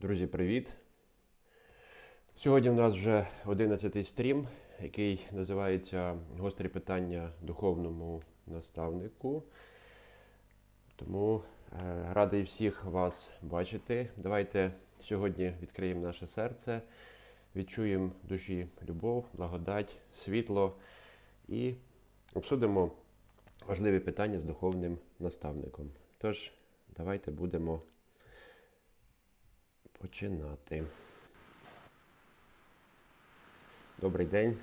Друзі, привіт! Сьогодні в нас вже 11-й стрім, який називається Гострі питання духовному наставнику. Тому е, радий всіх вас бачити. Давайте сьогодні відкриємо наше серце, відчуємо душі любов, благодать, світло і обсудимо важливі питання з духовним наставником. Тож, давайте будемо починати. Добрий день.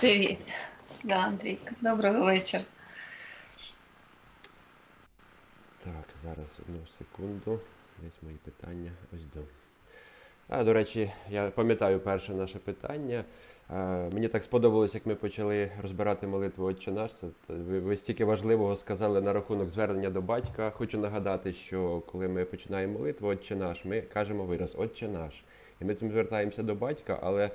Привіт, да, Андрій. Доброго вечора. Так, зараз одну секунду. Десь мої питання. Ось до. А, до речі, я пам'ятаю перше наше питання. Е, мені так сподобалось, як ми почали розбирати молитву Отче наш. Це, ви, стільки важливого сказали на рахунок звернення до батька. Хочу нагадати, що коли ми починаємо молитву Отче наш, ми кажемо вираз Отче наш. І ми цим звертаємося до батька, але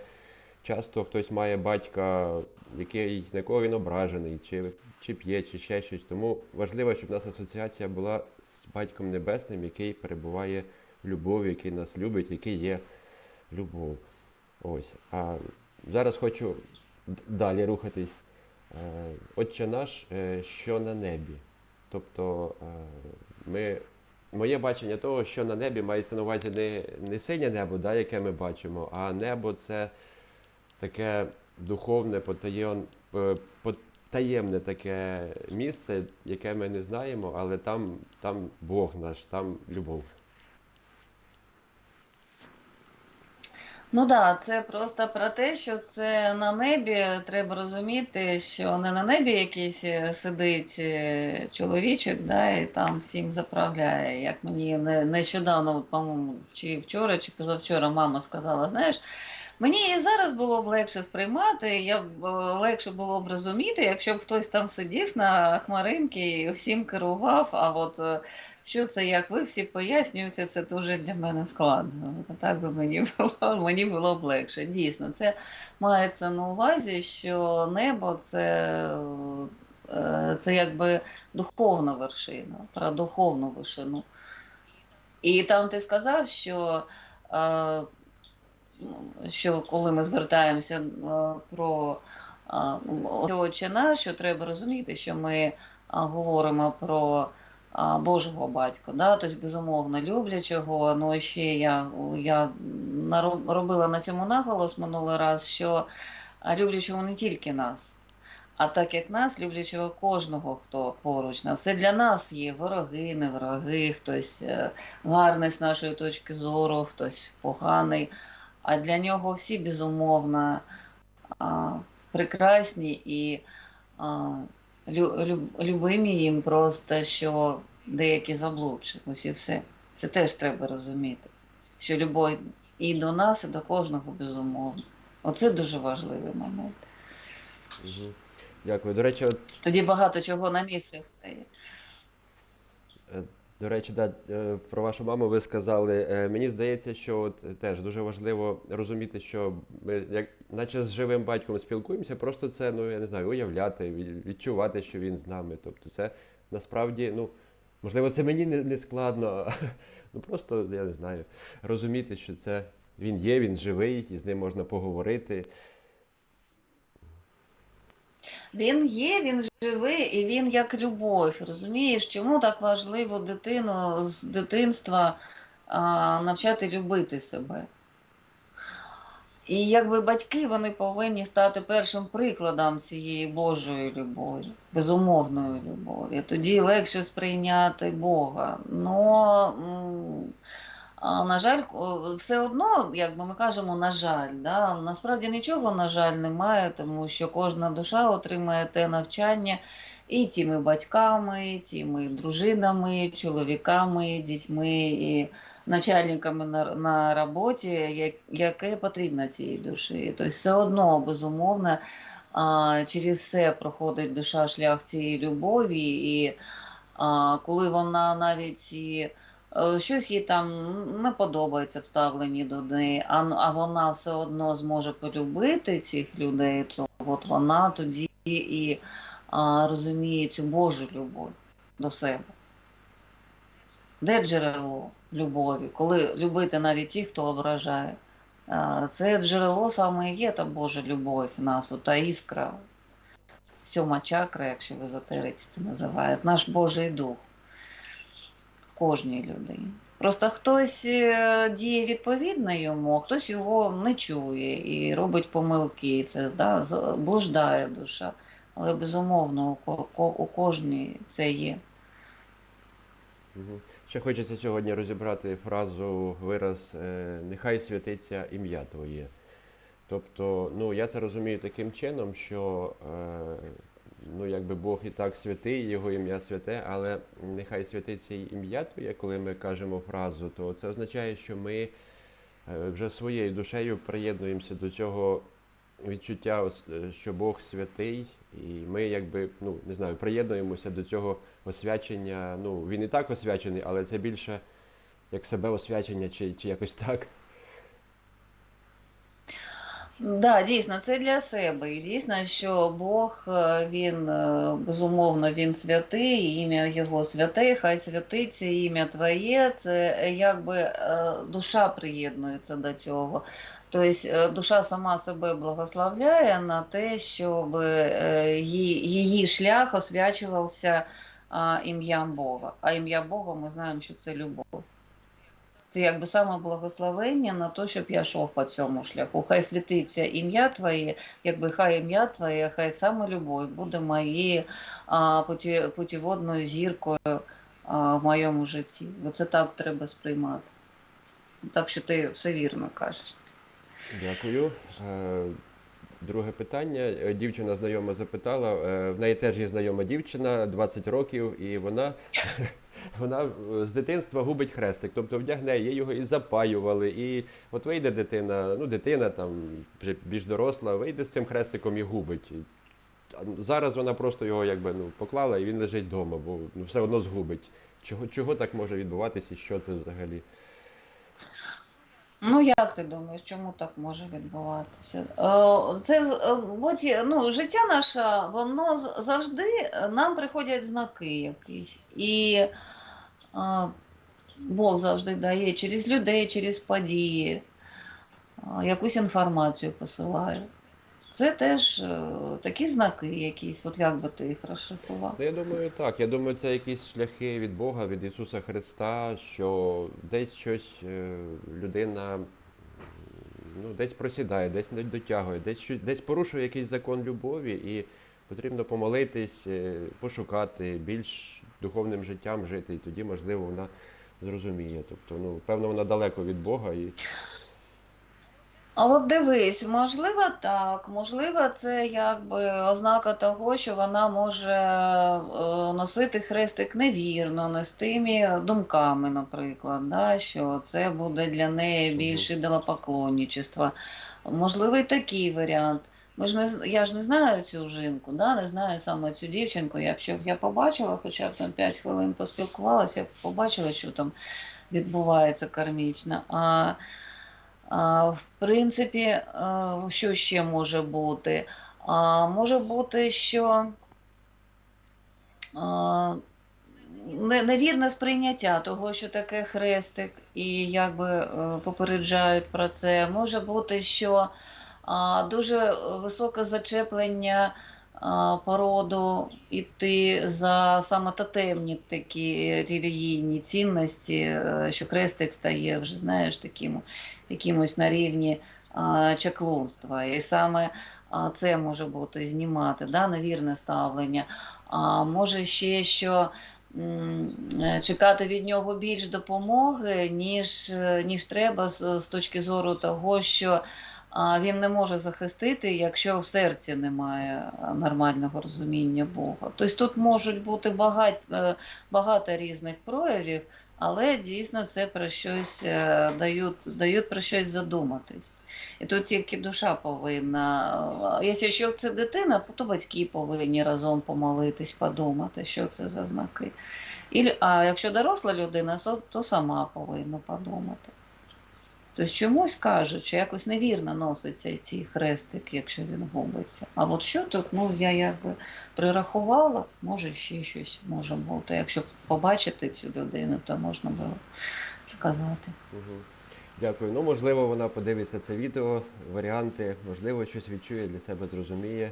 часто хтось має батька, який на кого він ображений, чи, чи п'є, чи ще щось. Тому важливо, щоб у нас асоціація була з батьком небесним, який перебуває любові, який нас любить, який є любов. Ось. А зараз хочу далі рухатись. Е, Отче наш, е, що на небі. Тобто е, ми, моє бачення того, що на небі мається на увазі не, не синє небо, да, яке ми бачимо, а небо це таке духовне, потаєн, потаємне таке місце, яке ми не знаємо, але там, там Бог наш, там любов. Ну да, це просто про те, що це на небі. Треба розуміти, що не на небі якийсь е, сидить е, чоловічок, да, і там всім заправляє. Як мені не- нещодавно, по-моєму, чи вчора, чи позавчора мама сказала, знаєш. Мені і зараз було б легше сприймати, я б е, легше було б розуміти, якщо б хтось там сидів на хмаринці і всім керував. А от е, що це, як ви всі пояснюєте, це дуже для мене складно. Так би мені було, мені було б легше. Дійсно, це мається на увазі, що небо це, е, це якби духовна вершина, про духовну вишину. І там ти сказав, що, що коли ми звертаємося е, про е, Отче наш, що треба розуміти, що ми е, говоримо про Божого батька, да? тобто, безумовно, люблячого. Ну, ще я, я робила на цьому наголос минулий раз, що люблячого не тільки нас, а так як нас, люблячого кожного, хто поруч нас. Це для нас є вороги, не вороги, хтось е, гарний з нашої точки зору, хтось поганий. А для нього всі безумовно а, прекрасні і а, лю, лю, любимі їм просто, що деякі заблудші. Ось і все. Це теж треба розуміти. Що любов і до нас, і до кожного безумовно. Оце дуже важливий момент. Дякую. До речі, от Тоді багато чого на місце стає. До речі, да, е, про вашу маму ви сказали. Е, Мені здається, що от е, теж дуже важливо розуміти, що ми як наче з живим батьком спілкуємося, просто це, ну я не знаю, уявляти, відчувати, що він з нами. Тобто це насправді, ну, можливо, це мені не, не складно, ну просто я не знаю, розуміти, що це він є, він живий, і з ним можна поговорити. Він є, він живий і він як любов. Розумієш, чому так важливо дитину з дитинства а, навчати любити себе? І якби батьки вони повинні стати першим прикладом цієї Божої любові, безумовної любові. Тоді легше сприйняти Бога. Но, на жаль, все одно, якби ми кажемо, на жаль, да? насправді нічого, на жаль, немає, тому що кожна душа отримує те навчання і тими батьками, і тими дружинами, чоловіками, дітьми і начальниками на, на роботі, як, яке потрібно цій душі. Тобто все одно, безумовно, через це проходить душа шлях цієї любові, і коли вона навіть і щось їй там не подобається в до неї, а, а вона все одно зможе полюбити цих людей, то от вона тоді і а, розуміє цю Божу любов до себе. Де джерело любові? Коли любити навіть ті, хто ображає. Це джерело саме є та Божа любов в нас, та іскра, сьома чакра, якщо в езотериці це називають, наш Божий дух кожній людині. Просто хтось е, діє відповідно йому, хтось його не чує і робить помилки. І Це да, блуждає душа. Але безумовно у, у кожній це є. Ще хочеться сьогодні розібрати фразу, вираз е, нехай святиться ім'я Твоє. Тобто, ну я це розумію таким чином, що е, ну, якби Бог і так святий, його ім'я святе, але нехай святиться ім'я Твоє, коли ми кажемо фразу, то це означає, що ми е, вже своєю душею приєднуємося до цього відчуття, е, що Бог святий, і ми якби, ну не знаю, приєднуємося до цього освячення. Ну, він і так освячений, але це більше як себе освячення, чи, чи якось так. Да, дійсно, це для себе. І дійсно, що Бог, е, він е, безумовно, він святий, ім'я Його святе, хай святиться ім'я Твоє. Це якби е, душа приєднується до цього. Тобто душа сама себе благословляє на те, щоб її шлях освячувався ім'ям Бога. А ім'я Бога ми знаємо, що це любов. Це якби саме благословення на те, щоб я йшов по цьому шляху. Хай світиться ім'я Твоє, якби хай ім'я Твоє, хай саме любов буде моєю путіводною зіркою а, в моєму житті. Бо це так треба сприймати. Так що ти все вірно кажеш. Дякую. Друге питання. Е, Дівчина знайома запитала. е, В неї теж є знайома дівчина, 20 років, і вона, вона е, з дитинства губить хрестик. Тобто вдягне, їй його і запаювали. І от вийде дитина, ну дитина там вже більш доросла, вийде з цим хрестиком і губить. Зараз вона просто його якби ну, поклала і він лежить вдома, бо ну, все одно згубить. Чого, чого так може відбуватися і що це взагалі? Ну, як ти думаєш, чому так може відбуватися? Е, Це е, ну, життя наше, воно завжди е, нам приходять знаки якісь. І Бог завжди дає через людей, через події, якусь інформацію посилає. Це теж е, такі знаки якісь, от як би ти їх розшифрував. Ну, я думаю, так. Я думаю, це якісь шляхи від Бога, від Ісуса Христа, що десь щось е, людина ну, десь просідає, десь не дотягує, десь, десь порушує якийсь закон любові, і потрібно помолитись, е, пошукати, більш духовним життям жити, і тоді, можливо, вона зрозуміє. Тобто, ну, певно, вона далеко від Бога. І... А от дивись, можливо, так, можливо, це якби ознака того, що вона може е, носити хрестик невірно, не з тими думками, наприклад, да, що це буде для неї більше ідолопоклонничества. Можливо, і такий варіант. Ми ж не, я ж не знаю цю жінку, да, не знаю саме цю дівчинку. Якщо б я побачила, хоча б там 5 хвилин поспілкувалася, я б побачила, що там відбувається кармічно. А, в принципі, е, що ще може бути? Може бути, що невірне сприйняття того, що таке хрестик, і якби е, попереджають про це. Може бути, що дуже високе зачеплення породу іти за саме тотемні такі релігійні цінності, е, що хрестик стає вже, знаєш, таким якимось на рівні чаклунства. І саме це може бути знімати, да, невірне ставлення. А може ще що е, чекати від нього більш допомоги, ніж, е, ніж треба з, з точки зору того, що він не може захистити, якщо в серці немає нормального розуміння Бога. Тобто тут можуть бути багать, е, багато різних проявів, але дійсно це про щось е, дають, дають про щось задуматись. І тут тільки душа повинна. е, Якщо це дитина, то батьки повинні разом помолитись, подумати, що це за знаки. І, а якщо доросла людина, то сама повинна подумати. Тобто чомусь кажуть, що якось невірно носиться цей хрестик, якщо він губиться. А от що тут, ну я якби прирахувала, може ще щось може бути. Якщо побачити цю людину, то можна було сказати. Угу. Дякую. Ну, можливо, вона подивиться це відео, варіанти, можливо, щось відчує, для себе зрозуміє.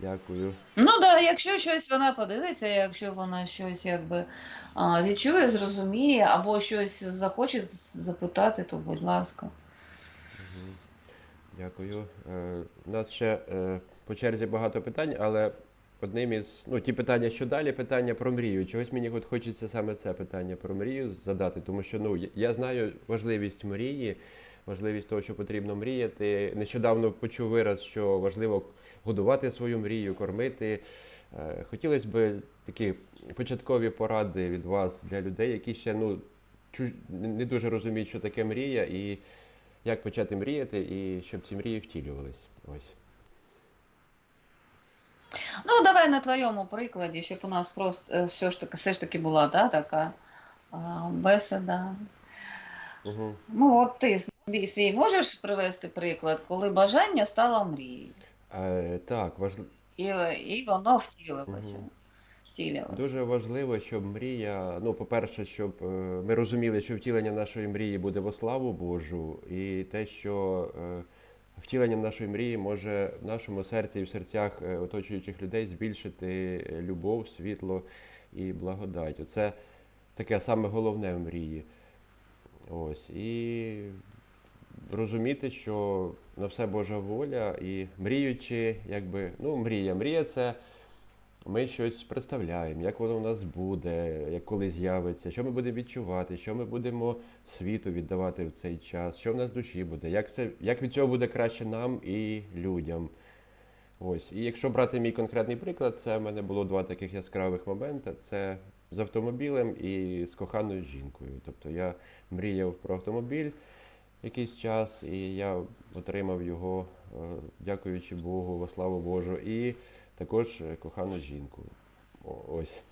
Дякую. Ну так, да, якщо щось вона подивиться, якщо вона щось якби відчує, зрозуміє, або щось захоче запитати, то будь ласка. Дякую. Е, У нас ще е, по черзі багато питань, але одним із, ну, ті питання, що далі, питання про мрію. Чогось мені от хочеться саме це питання про мрію задати, тому що ну, я знаю важливість мрії, важливість того, що потрібно мріяти. Нещодавно почув вираз, що важливо годувати свою мрію, кормити. Е, Хотілося б такі початкові поради від вас для людей, які ще ну, не дуже розуміють, що таке мрія, і як почати мріяти, і щоб ці мрії втілювались. Ось. Ну, давай на твоєму прикладі, щоб у нас просто е, все ж таки, все ж таки була да, така а, бесіда. Угу. Ну, от ти свій, свій можеш привести приклад, коли бажання стало мрією, Е, так, важливо. і, і воно втілилося. Втілилося. Дуже важливо, щоб мрія, ну, по-перше, щоб е, ми розуміли, що втілення нашої мрії буде во славу Божу, і те, що е, втіленням нашої мрії може в нашому серці і в серцях е, оточуючих людей збільшити любов, світло і благодать. Оце таке саме головне в мрії. Ось. І розуміти, що на все Божа воля, і мріючи, якби, ну, мрія. Мрія це ми щось представляємо, як воно у нас буде, як коли з'явиться, що ми будемо відчувати, що ми будемо світу віддавати в цей час, що в нас в душі буде, як, це, як від цього буде краще нам і людям. Ось. І якщо брати мій конкретний приклад, це в мене було два таких яскравих моменти. Це з автомобілем і з коханою жінкою. Тобто я мріяв про автомобіль якийсь час, і я отримав його, е, дякуючи Богу, во славу Божу, і також е, кохану жінку. Ось.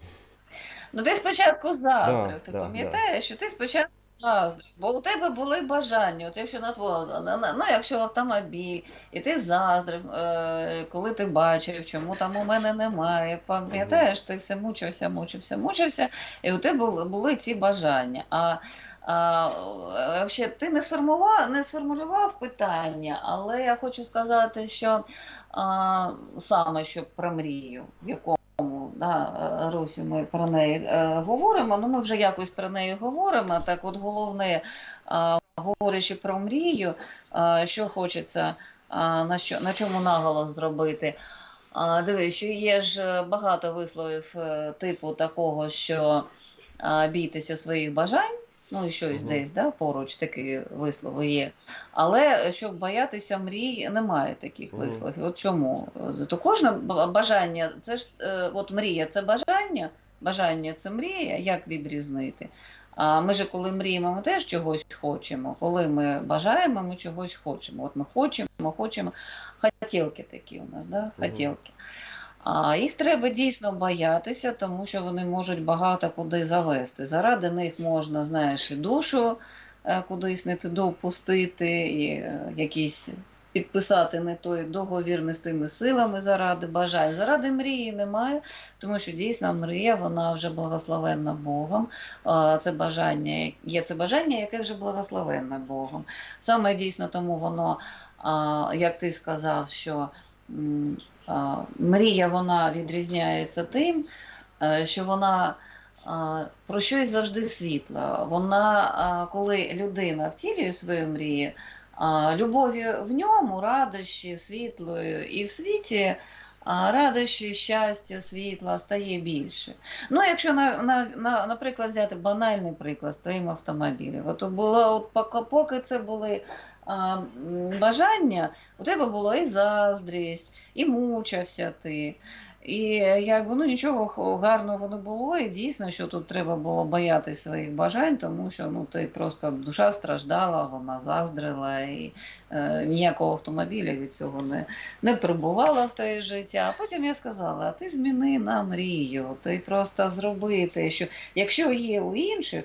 Ну ти спочатку заздрив, Да, ти да, пам'ятаєш, що ти спочатку заздрив, бо у тебе були бажання, от якщо на твого, на- на- ну якщо автомобіль, і ти заздрив, е, коли ти бачив, чому там у мене немає, пам'ятаєш, ти все мучився, мучився, мучився, і у тебе були, були ці бажання. А, а е, взагалі, ти не сформував, не сформулював питання, але я хочу сказати, що а, саме що про мрію, в якому да, е, Русі, ми про неї е, говоримо. Ну, ми вже якось про неї говоримо. Так, от головне, е, говорячи про мрію, що хочеться, на, що, на чому наголос зробити. А, Дивись, що є ж багато висловів типу такого, що бійтеся своїх бажань. Ну, і щось Мгм. десь, да, поруч такі вислови є. Але щоб боятися мрій, немає таких Мгм. висловів. От чому? То кожне бажання, це ж е, от мрія це бажання, бажання це мрія, як відрізнити? А ми ж коли мріємо, ми теж чогось хочемо. Коли ми бажаємо, ми чогось хочемо. От ми хочемо, хочемо. Хотілки такі у нас, да? Хотілки. А їх треба дійсно боятися, тому що вони можуть багато куди завести. Заради них можна, знаєш, і душу е, кудись не туди впустити, і е, якісь підписати не той договір не з тими силами заради бажань. Заради мрії немає, тому що дійсно мрія, вона вже благословенна Богом. Це бажання, є це бажання, яке вже благословенне Богом. Саме дійсно тому воно, як ти сказав, що мрія вона відрізняється тим, е, що вона про щось завжди світла. Вона, коли людина втілює свої мрії, любові в ньому, радощі, світлої, і в світі радощі, щастя, світла стає більше. Ну, якщо на, на, на, наприклад, взяти банальний приклад з твоїм автомобілем. От було, от поки, поки це були а, бажання, у тебе було і заздрість, і мучився ти. І якби ну нічого гарного не було, і дійсно, що тут треба було боятися своїх бажань, тому що ну ти просто душа страждала, вона заздрила, і е, ніякого автомобіля від цього не, не прибувало в твоє життя. А потім я сказала: а ти зміни на мрію, ти просто зроби те, що якщо є у інших,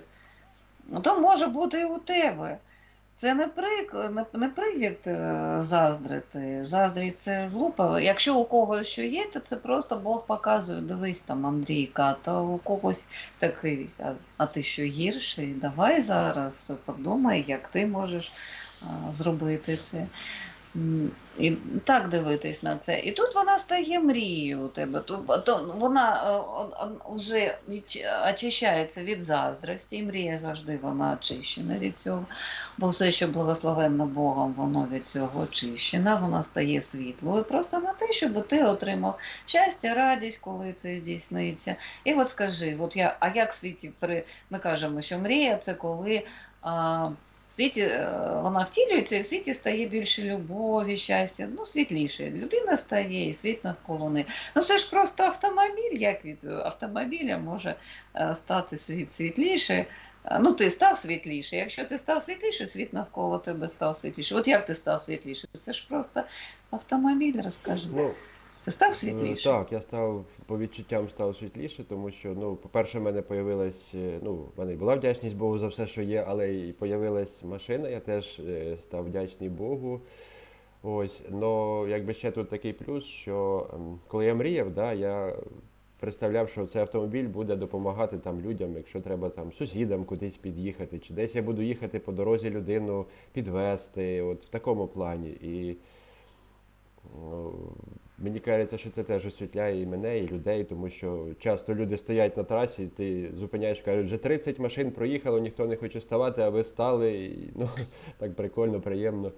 ну то може бути і у тебе. Це не приклад, не, привід е, заздрити. Заздрі це глупо. Якщо у когось що є, то це просто Бог показує, дивись там, Андрійка, то у когось такий, а, ти що гірший? Давай зараз подумай, як ти можеш зробити це. І так дивитись на це. І тут вона стає мрією у тебе. То, то вона е, вже очищається від заздрості, і мрія завжди вона очищена від цього. Бо все, що благословенно Богом, воно від цього очищено, вона стає світлою. Просто на те, щоб ти отримав щастя, радість, коли це здійсниться. І от скажи, от я, а як в світі при ми кажемо, що мрія це коли. А, в світі е, вона втілюється, і в світі стає більше любові, щастя, ну, світліше. Людина стає, і світ навколо неї. Ну це ж просто автомобіль, як від автомобіля може е, стати світ світліше. Е, Ну, ти став світліше. Якщо ти став світліше, світ навколо тебе став світліше. От як ти став світліше? Це ж просто автомобіль, розкажи. Ти став Е, світліше? Так, я став по відчуттям став світліше, тому що, ну, по-перше, в мене появилась, е, ну, в мене була вдячність Богу за все, що є, але і появилась машина, я теж е, став вдячний Богу. Ось, но якби ще тут такий плюс, що ем, коли я мріяв, да, я представляв, що цей автомобіль буде допомагати там людям, якщо треба там сусідам кудись під'їхати, чи десь я буду їхати по дорозі людину підвести, от в такому плані. І Ну, Мені кажеться, що це теж освітляє і мене, і людей, тому що часто люди стоять на трасі, ти зупиняєш, кажуть, вже 30 машин проїхало, ніхто не хоче ставати, а ви стали. І, ну, так прикольно, приємно.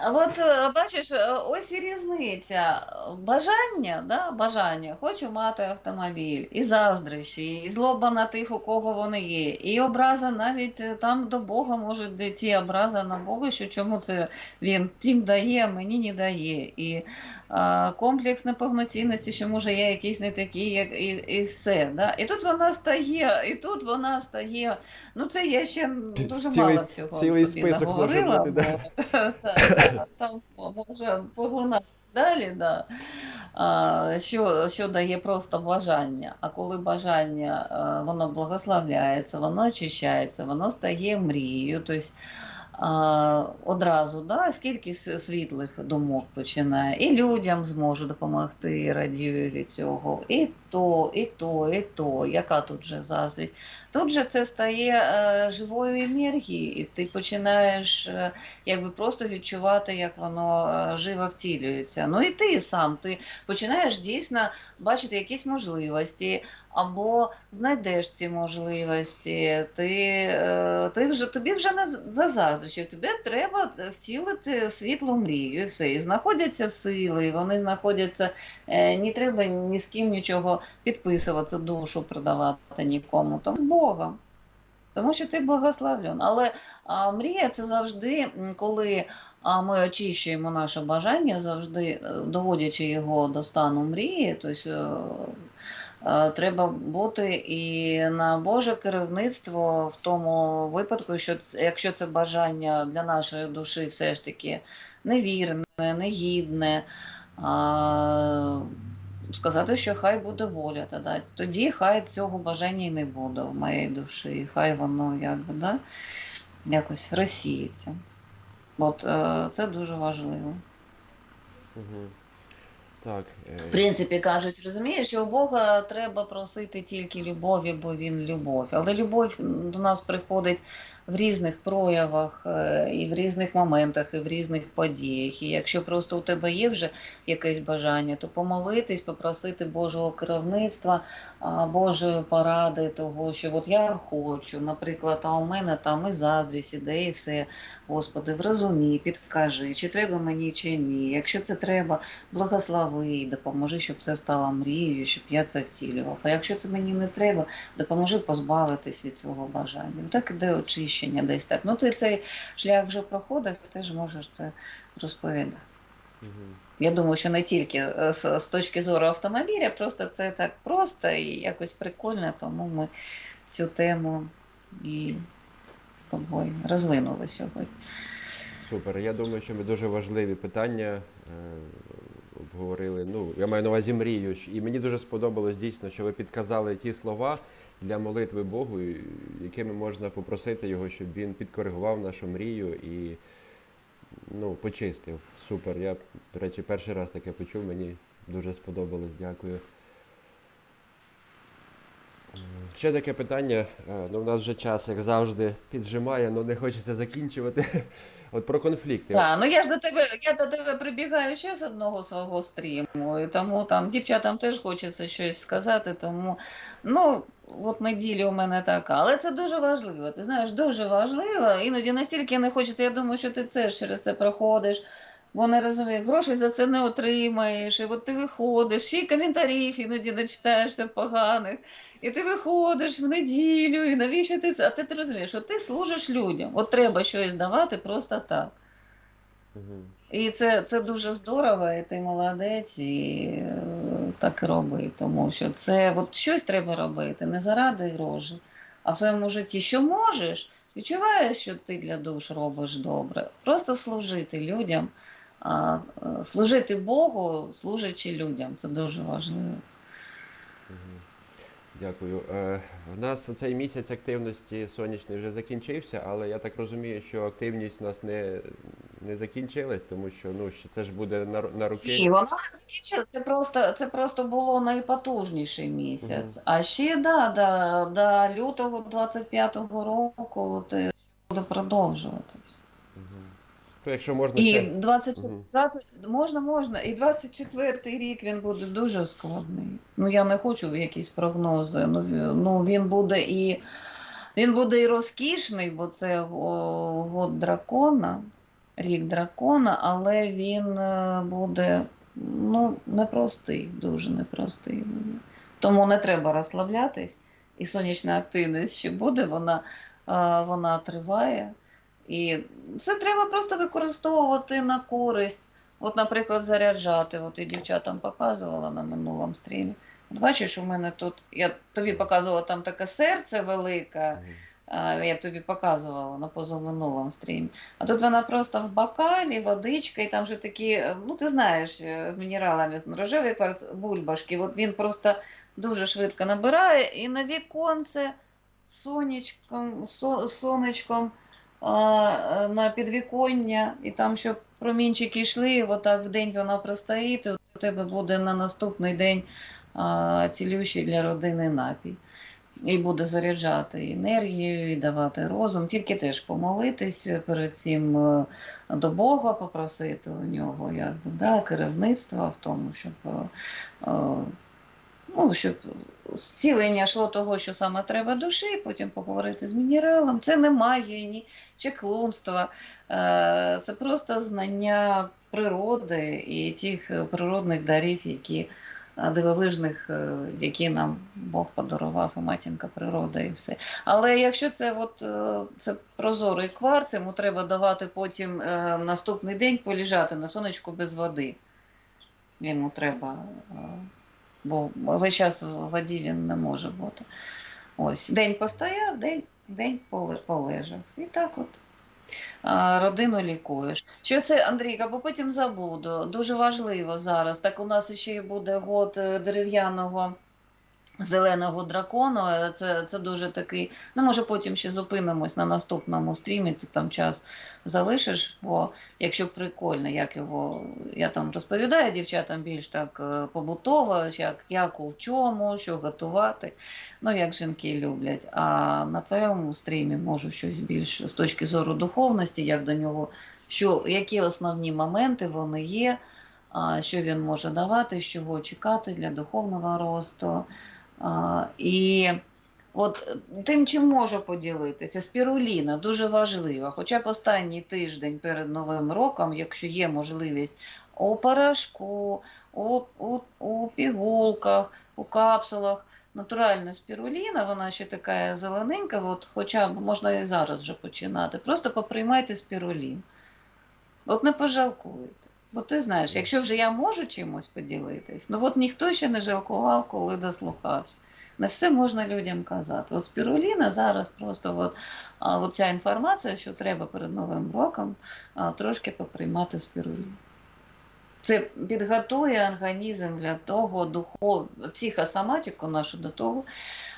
От е, бачиш, е, ось і різниця. Бажання, да, бажання, хочу мати автомобіль, і заздрощі, і злоба на тих, у кого вони є, і образа навіть е, там до Бога може дійти образа на Бога, що чому це він тим дає, а мені не дає. І а, комплекс неповноцінності, що може я якийсь не такий, як і, і все. Да? І тут вона стає, і тут вона стає. Ну це я ще дуже Цілий- мало всього цілий список може бути, да. там може поглинати далі, да. Що, що дає просто бажання. А коли бажання воно благословляється, воно очищається, воно стає мрією. Тобто, одразу, да, скільки світлих думок починає, і людям зможу допомогти, радію від цього. І то, і то, і то. Яка тут вже заздрість? Тут же це стає е, живою енергією, і ти починаєш е, якби просто відчувати, як воно е, живо втілюється. Ну і ти сам, ти починаєш дійсно бачити якісь можливості, або знайдеш ці можливості. Ти, ти вже, тобі вже не заздрощів, тобі треба втілити світлу мрію, і все. І знаходяться сили, і вони знаходяться, не треба ні з ким нічого підписуватися, душу продавати нікому. Тому з Богом. Тому що ти благословлен. Але а, мрія це завжди, коли а, ми очищуємо наше бажання, завжди е, доводячи його до стану мрії. Тобто, е, треба бути і на Боже керівництво в тому випадку, що це, якщо це бажання для нашої душі все ж таки невірне, негідне. Сказати, що хай буде воля тоді. Тоді хай цього бажання і не буде в моїй душі. Хай воно якби, да, якось розсіється. От е, це дуже важливо. Угу. Так. е, В принципі, кажуть, розумієш, що у Бога треба просити тільки любові, бо він любов. Але любов до нас приходить в різних проявах, е, і в різних моментах, і в різних подіях. І якщо просто у тебе є вже якесь бажання, то помолитись, попросити Божого керівництва, Божої поради, того, що от я хочу, наприклад, а у мене там і заздрість іде, і все. Господи, врозумій, підкажи, чи треба мені, чи ні. Якщо це треба, благослови, допоможи, щоб це стало мрією, щоб я це втілював. А якщо це мені не треба, допоможи позбавитись від цього бажання. Так іде очищення десь так. Ну ти цей шлях вже проходив, ти ж можеш це розповідати. мгм. Я думаю, що не тільки е, з, з точки зору автомобіля, просто це так просто і якось прикольно, тому ми цю тему і з тобою розвинули сьогодні. Супер. Я думаю, що ми дуже важливі питання е, обговорили. Ну, я маю на увазі мрію. І мені дуже сподобалось дійсно, що ви підказали ті слова для молитви Богу, якими можна попросити його, щоб він підкоригував нашу мрію і ну, почистив. Супер. Я, до речі, перший раз таке почув, мені дуже сподобалось. Дякую. Ще таке питання. Е, Ну, у нас вже час, як завжди, піджимає, але не хочеться закінчувати. От про конфлікти. Так, ну я ж до тебе, я до тебе прибігаю ще з одного свого стріму, і тому там дівчатам теж хочеться щось сказати, тому ну от неділя у мене така. Але це дуже важливо. Ти знаєш, дуже важливо. Іноді настільки не хочеться. Я думаю, що ти це через це проходиш. Бо не розумію, грошей за це не отримаєш, і от ти виходиш, й коментарів іноді не читаєшся поганих, і ти виходиш в неділю, і навіщо ти це? А ти, ти розумієш, що ти служиш людям. От треба щось давати просто так. Мгм. І це, це дуже здорово, і ти молодець, і е, так і роби. Тому що це от щось треба робити, не заради грошей, а в своєму житті, що можеш, відчуваєш, що ти для душ робиш добре. Просто служити людям, е, служити Богу, служачи людям. Це дуже важливо. Дякую. Е, в нас цей місяць активності сонячний вже закінчився, але я так розумію, що активність у нас не, не закінчилась, тому що ну, ще це ж буде на, на руки. Ні, вона не закінчила. Це просто, це просто було найпотужніший місяць. А ще да, да, до лютого 25-го року от, е, буде продовжуватись. Якщо можна І ще. 20, можна, можна. І 24-й рік він буде дуже складний. Ну я не хочу якісь прогнози. Ну, ну він буде і він буде і розкішний, бо це год дракона, рік дракона, але він е, буде ну, непростий, дуже непростий. Тому не треба розслаблятись. І сонячна активність ще буде, вона, е, вона триває. І це треба просто використовувати на користь. От, наприклад, заряджати. От і дівчатам показувала на минулому стрімі. От бачиш, у мене тут, я тобі показувала там таке серце велике, я тобі показувала на позаминулому стрімі. А тут вона просто в бокалі, водичка, і там же такі, е, ну ти знаєш, е, з мінералами, з рожевий кварц, бульбашки. От він просто дуже швидко набирає, і на віконце сонечком, со, сонечком на підвіконня, і там, щоб промінчики йшли, отак в день вона простоїть, і у тебе буде на наступний день цілющий для родини напій. І буде заряджати енергію, і давати розум. Тільки теж помолитись перед цим е, до Бога, попросити у нього якби, да, керівництва в тому, щоб, е, е, ну, щоб зцілення йшло того, що саме треба душі, потім поговорити з мінералом. Це не магія, ні чеклунства, е, це просто знання природи і тих природних дарів, які е, дивовижних, е, які нам Бог подарував, і матінка природа, і все. Але якщо це от, це прозорий кварц, йому треба давати потім наступний день поліжати на сонечку без води. Йому треба, бо весь час в воді він не може бути. Ось, день постояв, день, день поле- полежав. І так от родину лікуєш. Що це, Андрійка, бо потім забуду. Дуже важливо зараз. Так у нас ще й буде год е, дерев'яного зеленого дракону. Е, Це, це дуже такий. Ну, може, потім ще зупинимось на наступному стрімі, ти там час залишиш, бо якщо прикольно, як його я там розповідаю дівчатам більш так е, побутово, як, як у чому, що готувати, ну як жінки люблять. А на твоєму стрімі можу щось більш з точки зору духовності, як до нього, що, які основні моменти вони є, що він може давати, з чого чекати для духовного росту. І от тим, чим можу поділитися, спіруліна дуже важлива. Хоча б останній тиждень перед Новим роком, якщо є можливість у порошку, у, у, у пігулках, у капсулах. Натуральна спіруліна, вона ще така зелененька, от, хоча б можна і зараз вже починати. Просто поприймайте спірулін. От не пожалкуєте. Бо ти знаєш, якщо вже я можу чимось поділитись, ну от ніхто ще не жалкував, коли дослухався. Не все можна людям казати. От спіруліна зараз просто от, а, от ця інформація, що треба перед Новим роком, а, трошки поприймати спірулін. Це підготує організм для того, духов, психосоматику нашу до того,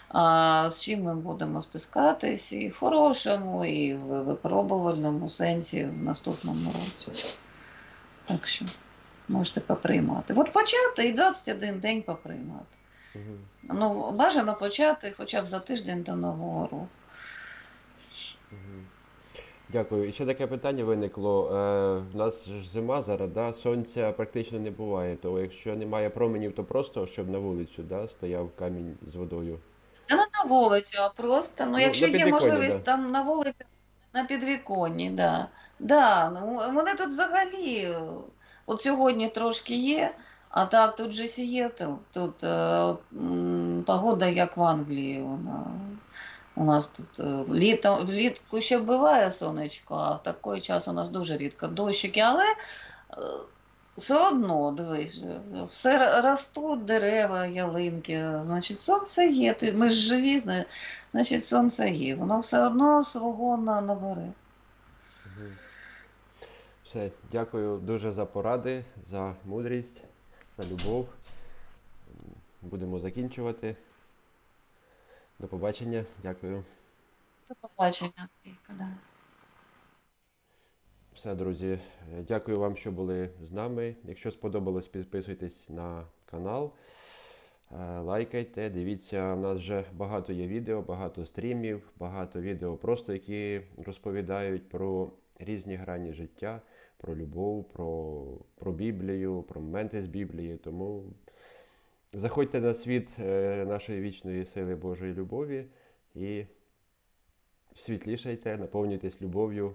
а, з чим ми будемо стискатись і в хорошому, і в випробувальному сенсі в наступному році. Так що можете поприймати. От почати і 21 день поприймати. Мгм. Ну, бажано почати хоча б за тиждень до Нового року. Дякую. І ще таке питання виникло. Е, у нас ж зима зараз, да? сонця практично не буває. То якщо немає променів, то просто щоб на вулицю да, стояв камінь з водою. Та не на вулицю, а просто, ну, Ну, якщо є можливість да. там на вулиці, на підвіконні, да. Да, ну, вони тут взагалі, е, от сьогодні трошки є, а так тут же сіє, тут е, погода як в Англії. Вона, у нас тут е, літо, влітку ще буває сонечко, а в такий час у нас дуже рідко дощики, але е, все одно, дивись, все ростуть дерева, ялинки, значить, сонце є. Ти- Ми ж живі, значить, сонце є. Воно все одно свого на- набере. Все, дякую дуже за поради, за мудрість, за любов. Будемо закінчувати. До побачення. Дякую. До побачення. Все, друзі. Дякую вам, що були з нами. Якщо сподобалось, підписуйтесь на канал, е, лайкайте, дивіться, у нас вже багато є відео, багато стрімів, багато відео, просто які розповідають про різні грані життя, про любов, про, про Біблію, про моменти з Біблії. Тому заходьте на світ е, нашої вічної сили Божої любові і світлішайте, наповнюйтесь любов'ю.